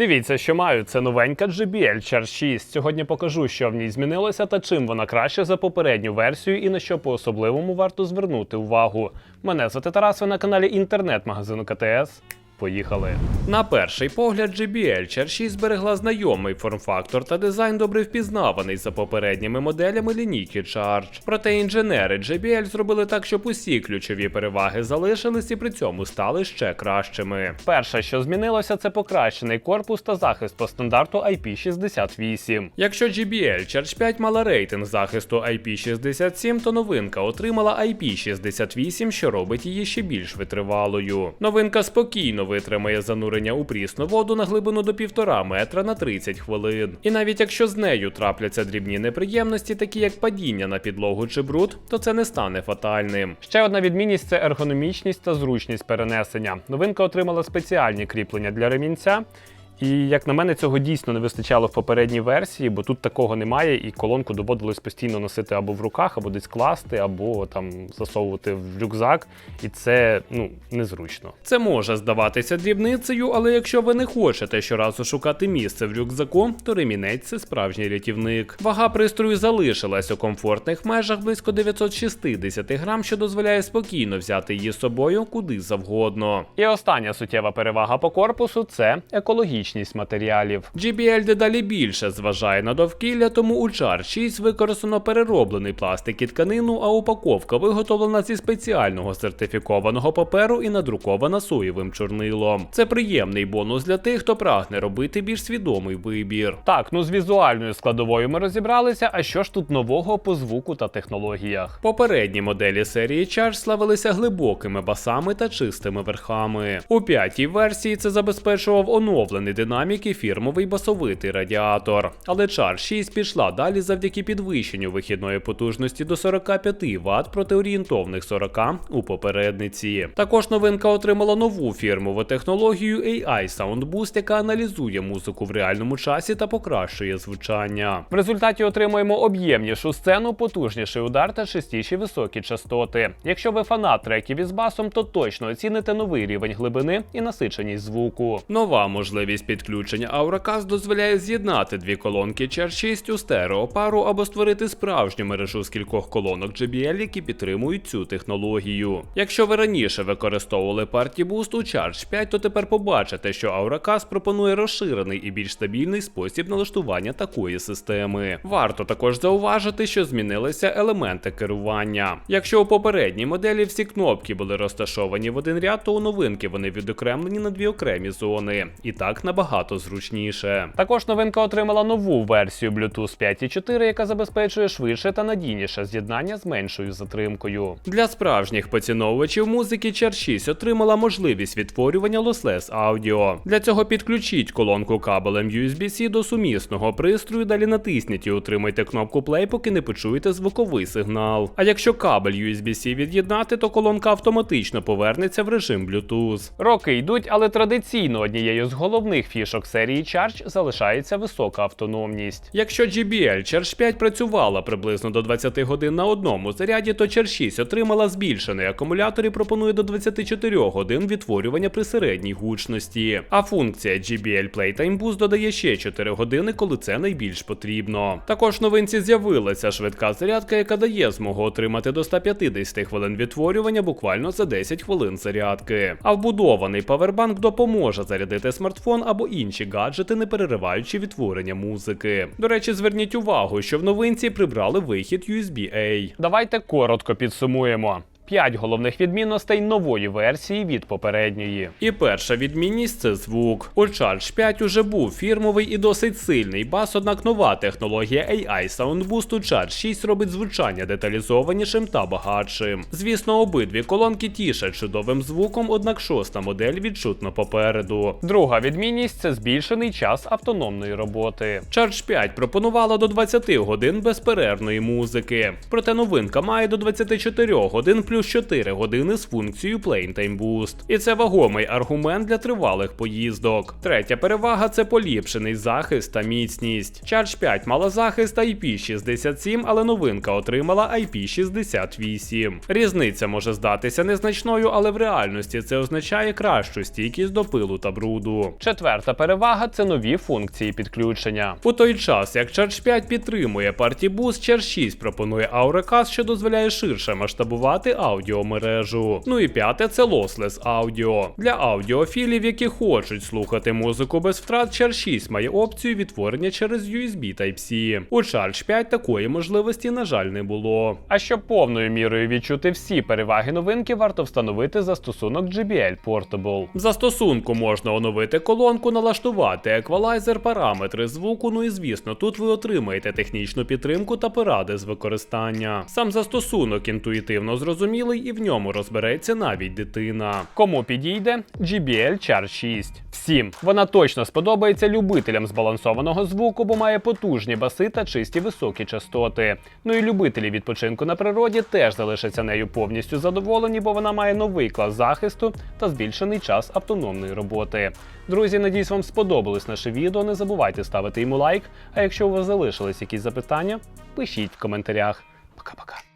Дивіться, що маю. Це новенька JBL Charge 6. Сьогодні покажу, що в ній змінилося та чим вона краще за попередню версію і на що по-особливому варто звернути увагу. Мене звати Тарас, ви на каналі інтернет-магазину КТС. Поїхали. На перший погляд, JBL Charge 6 зберегла знайомий форм-фактор та дизайн добре впізнаваний за попередніми моделями лінійки Charge. Проте інженери JBL зробили так, щоб усі ключові переваги залишились і при цьому стали ще кращими. Перше, що змінилося, це покращений корпус та захист по стандарту IP68. Якщо JBL Charge 5 мала рейтинг захисту IP67, то новинка отримала IP68, що робить її ще більш витривалою. Новинка спокійно витримає занурення у прісну воду на глибину до 1,5 метра на 30 хвилин. І навіть якщо з нею трапляться дрібні неприємності, такі як падіння на підлогу чи бруд, то це не стане фатальним. Ще одна відмінність це ергономічність та зручність перенесення. Новинка отримала спеціальні кріплення для ремінця. І як на мене, цього дійсно не вистачало в попередній версії, бо тут такого немає, і колонку доводилось постійно носити або в руках, або десь класти, або там засовувати в рюкзак, і це ну незручно. Це може здаватися дрібницею, але якщо ви не хочете щоразу шукати місце в рюкзаку, то ремінець це справжній рятівник. Вага пристрою залишилась у комфортних межах близько 960 грам, що дозволяє спокійно взяти її з собою куди завгодно. І остання суттєва перевага по корпусу це екологічність матеріалів. JBL дедалі більше зважає на довкілля, тому у Char 6 використано перероблений пластик і тканину, а упаковка виготовлена зі спеціального сертифікованого паперу і надрукована соєвим чорнилом. Це приємний бонус для тих, хто прагне робити більш свідомий вибір. Так, ну з візуальною складовою ми розібралися. А що ж тут нового по звуку та технологіях? Попередні моделі серії Charge славилися глибокими басами та чистими верхами. У п'ятій версії це забезпечував оновлений динамік і фірмовий басовитий радіатор. Але Charge 6 пішла далі завдяки підвищенню вихідної потужності до 45 Вт проти орієнтовних 40 у попередниці. Також новинка отримала нову фірмову технологію AI Sound Boost, яка аналізує музику в реальному часі та покращує звучання. В результаті отримуємо об'ємнішу сцену, потужніший удар та частіші високі частоти. Якщо ви фанат треків із басом, то точно оціните новий рівень глибини і насиченість звуку. Нова можливість підключення Auracast дозволяє з'єднати дві колонки Char 6 у стереопару або створити справжню мережу з кількох колонок JBL, які підтримують цю технологію. Якщо ви раніше використовували Party Boost у Charge 5, то тепер побачите, що Auracast пропонує розширений і більш стабільний спосіб налаштування такої системи. Варто також зауважити, що змінилися елементи керування. Якщо у попередній моделі всі кнопки були розташовані в один ряд, то у новинки вони відокремлені на дві окремі зони. І так набагато зручніше. Також новинка отримала нову версію Bluetooth 5.4, яка забезпечує швидше та надійніше з'єднання з меншою затримкою. Для справжніх поціновувачів музики Char 6 отримала можливість відтворювання lossless аудіо. Для цього підключіть колонку кабелем USB-C до сумісного пристрою, далі натисніть і утримайте кнопку play, поки не почуєте звуковий сигнал. А якщо кабель USB-C від'єднати, то колонка автоматично повернеться в режим Bluetooth. Роки йдуть, але традиційно однією з головних фішок серії Charge залишається висока автономність. Якщо JBL Charge 5 працювала приблизно до 20 годин на одному заряді, то Charge 6 отримала збільшений акумулятор і пропонує до 24 годин відтворювання при середній гучності. А функція JBL Playtime Boost додає ще 4 години, коли це найбільш потрібно. Також новинці з'явилася швидка зарядка, яка дає змогу отримати до 150 хвилин відтворювання буквально за 10 хвилин зарядки. А вбудований павербанк допоможе зарядити смартфон або інші гаджети, не перериваючи відтворення музики. До речі, зверніть увагу, що в новинці прибрали вихід USB-A. Давайте коротко підсумуємо. П'ять головних відмінностей нової версії від попередньої. І перша відмінність це звук. У Charge 5 уже був фірмовий і досить сильний бас, однак нова технологія AI Sound Boost у Charge 6 робить звучання деталізованішим та багатшим. Звісно, обидві колонки тішать чудовим звуком, однак шоста модель відчутно попереду. Друга відмінність це збільшений час автономної роботи. Charge 5 пропонувала до 20 годин безперервної музики. Проте новинка має до 24 годин плюс плюс 4 години з функцією Playtime Boost. І це вагомий аргумент для тривалих поїздок. Третя перевага це поліпшений захист та міцність. Charge 5 мала захист IP67, але новинка отримала IP68. Різниця може здатися незначною, але в реальності це означає кращу стійкість до пилу та бруду. Четверта перевага це нові функції підключення. У той час, як Charge 5 підтримує Party Boost, Charge 6 пропонує Aurecast, що дозволяє ширше масштабувати аудіомережу. Ну і п'яте це Lossless Audio. Для аудіофілів, які хочуть слухати музику без втрат, Charge 6 має опцію відтворення через USB Type-C. У Charge 5 такої можливості, на жаль, не було. А щоб повною мірою відчути всі переваги новинки, варто встановити застосунок JBL Portable. В застосунку можна оновити колонку, налаштувати еквалайзер, параметри звуку. Ну і звісно, тут ви отримаєте технічну підтримку та поради з використання. Сам застосунок інтуїтивно зрозумілий і в ньому розбереться навіть дитина. Кому підійде JBL Charge 6? Всім вона точно сподобається любителям збалансованого звуку, бо має потужні баси та чисті високі частоти. Ну і любителі відпочинку на природі теж залишаться нею повністю задоволені, бо вона має новий клас захисту та збільшений час автономної роботи. Друзі, надіюсь, вам сподобалось наше відео. Не забувайте ставити йому лайк. А якщо у вас залишились якісь запитання, пишіть в коментарях. Пока-пока.